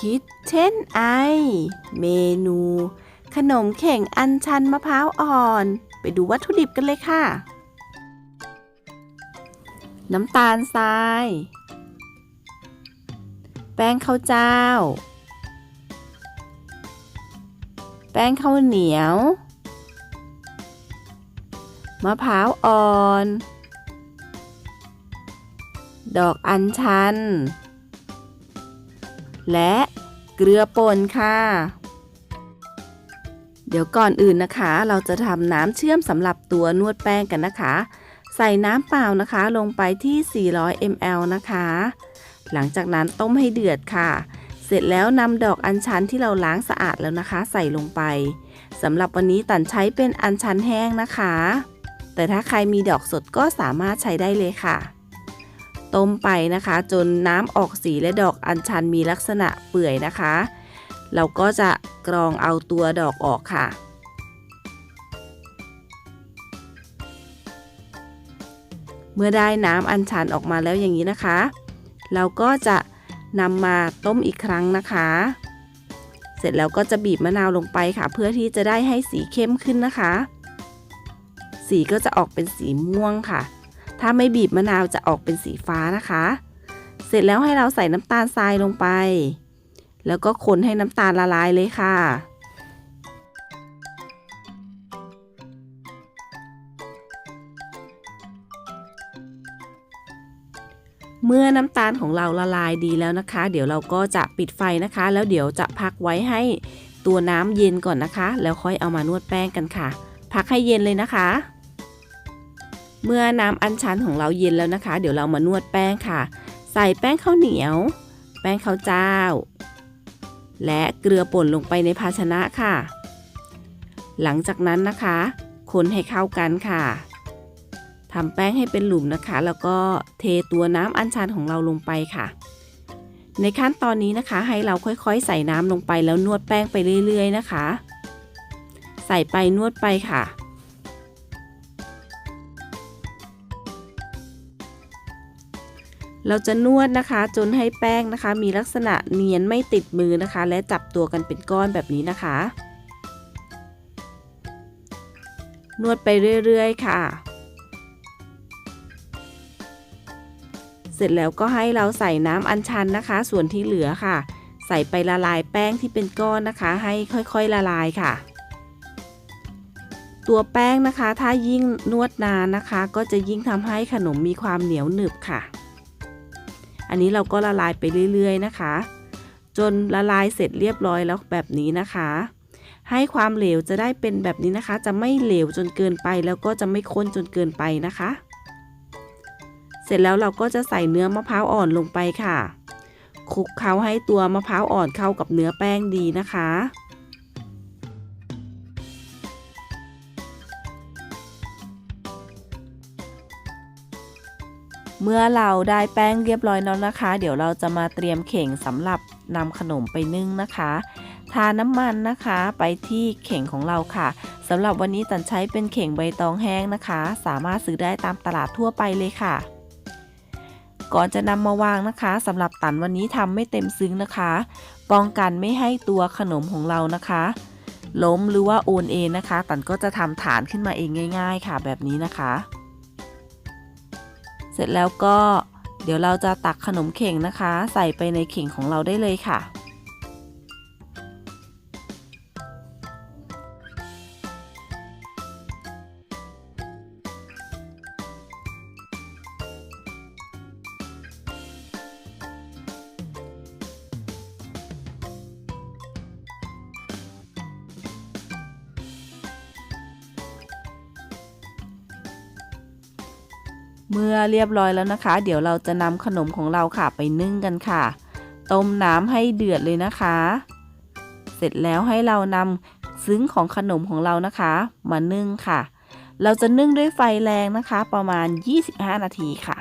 คิด เช่นไอ เมนู ขนมเข่งอัญชันมะพร้าวอ่อน ไปดูวัตถุดิบกันเลยค่ะ น้ำตาลทราย แป้งข้าวเจ้า แป้งข้าวเหนียว มะพร้าวอ่อน ดอกอัญชัน และเกลือป่นค่ะ เดี๋ยวก่อนอื่นนะคะ เราจะทำน้ำเชื่อมสำหรับตัวนวดแป้งกันนะคะ ใส่น้ำเปล่านะคะลงไปที่ 400 ml นะคะ หลังจากนั้นต้มให้เดือดค่ะ เสร็จแล้วนำดอกอัญชันที่เราล้างสะอาดแล้วนะคะ ใส่ลงไปสำหรับวันนี้ตันใช้เป็นอัญชันแห้งนะคะ แต่ถ้าใครมีดอกสดก็สามารถใช้ได้เลยค่ะ ต้มไปนะคะ จนน้ำออกสีและดอกอัญชันมีลักษณะเปื่อยนะคะ เราก็จะกรองเอาตัวดอกออกค่ะ เมื่อได้น้ำอัญชันออกมาแล้วอย่างนี้นะคะ เราก็จะนำมาต้มอีกครั้งนะคะ เสร็จแล้วก็จะบีบมะนาวลงไปค่ะ เพื่อที่จะได้ให้สีเข้มขึ้นนะคะ สีก็จะออกเป็นสีม่วงค่ะ ถ้าไม่บีบมะนาวจะออกเป็นสีฟ้านะคะ เสร็จแล้วให้เราใส่น้ำตาลทรายลงไป แล้วก็คนให้น้ำตาลละลายเลยค่ะเมื่อน้ำตาลของเราละลายดีแล้วนะคะ เดี๋ยวเราก็จะปิดไฟนะคะ แล้วเดี๋ยวจะพักไว้ให้ตัวน้ำเย็นก่อนนะคะ แล้วค่อยเอามานวดแป้งกันค่ะ พักให้เย็นเลยนะคะ เมื่อน้ำอัญชันของเราเย็นแล้วนะคะ เดี๋ยวเรามานวดแป้งค่ะ ใส่แป้งข้าวเหนียว แป้งข้าวเจ้า และเกลือป่นลงไปในภาชนะค่ะ หลังจากนั้นนะคะ คนให้เข้ากันค่ะทำแป้งให้เป็นหลุมนะคะ แล้วก็เทตัวน้ำอัญชันของเราลงไปค่ะ ในขั้นตอนนี้นะคะ ให้เราค่อยๆ ใส่น้ำลงไปแล้วนวดแป้งไปเรื่อย ๆ นะคะ ใส่ไปนวดไปค่ะ เราจะนวดนะคะจนให้แป้งนะคะ มีลักษณะเนียนไม่ติดมือนะคะ และจับตัวกันเป็นก้อนแบบนี้นะคะ นวดไปเรื่อยๆ ค่ะ เสร็จแล้วก็ให้เราใส่น้ำอัญชันนะคะ ส่วนที่เหลือค่ะ ใส่ไปละลายแป้งที่เป็นก้อนนะคะ ให้ค่อยๆละลายค่ะตัวแป้งนะคะ ถ้ายิ่งนวดนานนะคะ ก็จะยิ่งทำให้ขนมมีความเหนียวหนึบค่ะ อันนี้เราก็ละลายไปเรื่อยๆนะคะ จนละลายเสร็จเรียบร้อยแล้วแบบนี้นะคะ ให้ความเหลวจะได้เป็นแบบนี้นะคะ จะไม่เหลวจนเกินไปแล้วก็จะไม่ข้นจนเกินไปนะคะ เสร็จแล้วเราก็จะใส่เนื้อมะพร้าวอ่อนลงไปค่ะคลุกเคล้าให้ตัวมะพร้าวอ่อนเข้ากับเนื้อแป้งดีนะคะ เมื่อเราได้แป้งเรียบร้อยแล้วนะคะ เดี๋ยวเราจะมาเตรียมเข่งสำหรับนำขนมไปนึ่งนะคะ ทาน้ำมันนะคะไปที่เข่งของเราค่ะสำหรับวันนี้ตันใช้เป็นเข่งใบตองแห้งนะคะ สามารถซื้อได้ตามตลาดทั่วไปเลยค่ะ ก่อนจะนำมาวางนะคะสำหรับตันวันนี้ทำไม่เต็มซึ้งนะคะ ป้องกันไม่ให้ตัวขนมของเรานะคะล้มหรือว่าโอนเองนะคะ ตันก็จะทำฐานขึ้นมาเองง่าย ๆ ค่ะ แบบนี้นะคะ เสร็จแล้วก็เดี๋ยวเราจะตักขนมเข่งนะคะ ใส่ไปในเข่งของเราได้เลยค่ะ เมื่อเรียบร้อยแล้วนะคะ เดี๋ยวเราจะนำขนมของเราค่ะไปนึ่งกันค่ะ ต้มน้ำให้เดือดเลยนะคะ เสร็จแล้วให้เรานำซึ้งของขนมของเรานะคะ มานึ่งค่ะ เราจะนึ่งด้วยไฟแรงนะคะ ประมาณ 25 นาทีค่ะ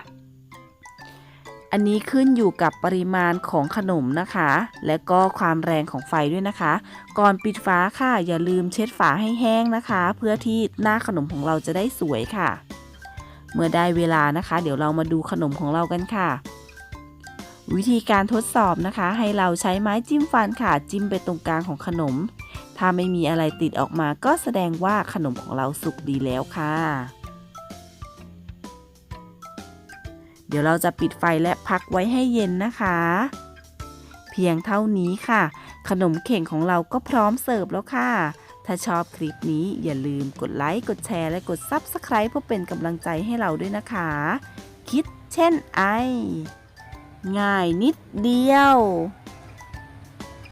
อันนี้ขึ้นอยู่กับปริมาณของขนมนะคะ และก็ความแรงของไฟด้วยนะคะ ก่อนปิดฝาค่ะ อย่าลืมเช็ดฝาให้แห้งนะคะ เพื่อที่หน้าขนมของเราจะได้สวยค่ะ เมื่อได้เวลานะคะ เดี๋ยวเรามาดูขนมของเรากันค่ะ วิธีการทดสอบนะคะ ให้เราใช้ไม้จิ้มฟันค่ะ จิ้มไปตรงกลางของขนม ถ้าไม่มีอะไรติดออกมาก็แสดงว่าขนมของเราสุกดีแล้วค่ะ เดี๋ยวเราจะปิดไฟและพักไว้ให้เย็นนะคะ เพียงเท่านี้ค่ะ ขนมเข่งของเราก็พร้อมเสิร์ฟแล้วค่ะ ถ้าชอบคลิปนี้อย่าลืมกดไลค์ กดแชร์ และกด Subscribe เพื่อเป็นกำลังใจให้เราด้วยนะคะ คิดเช่นไอ ง่ายนิดเดียว